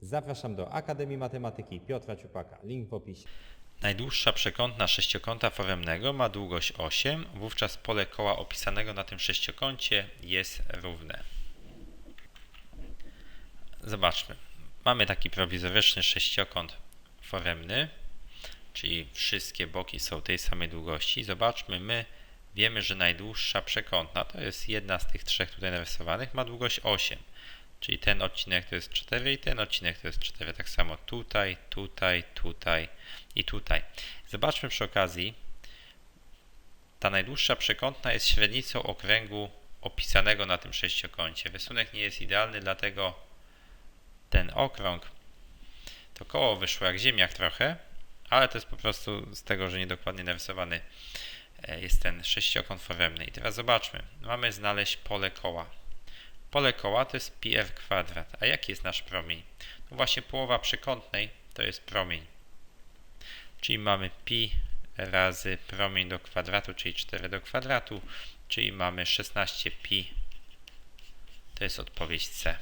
Zapraszam do Akademii Matematyki Piotra Ciupaka. Link w opisie. Najdłuższa przekątna sześciokąta foremnego ma długość 8, wówczas pole koła opisanego na tym sześciokącie jest równe. Zobaczmy. Mamy taki prowizoryczny sześciokąt foremny, czyli wszystkie boki są tej samej długości. Zobaczmy, my wiemy, że najdłuższa przekątna, to jest jedna z tych trzech tutaj narysowanych, ma długość 8. Czyli ten odcinek to jest 4 i ten odcinek to jest 4. Tak samo tutaj, tutaj, tutaj i tutaj. Zobaczmy przy okazji, ta najdłuższa przekątna jest średnicą okręgu opisanego na tym sześciokącie. Rysunek nie jest idealny, dlatego ten okrąg to koło wyszło jak ziemniak trochę, ale to jest po prostu z tego, że niedokładnie narysowany e, jest ten sześciokąt foremny. I teraz zobaczmy, mamy znaleźć pole koła. Pole koła to jest pi r kwadrat. A jaki jest nasz promień? No właśnie połowa przekątnej to jest promień. Czyli mamy pi razy promień do kwadratu, czyli 4 do kwadratu, czyli mamy 16 pi. To jest odpowiedź C.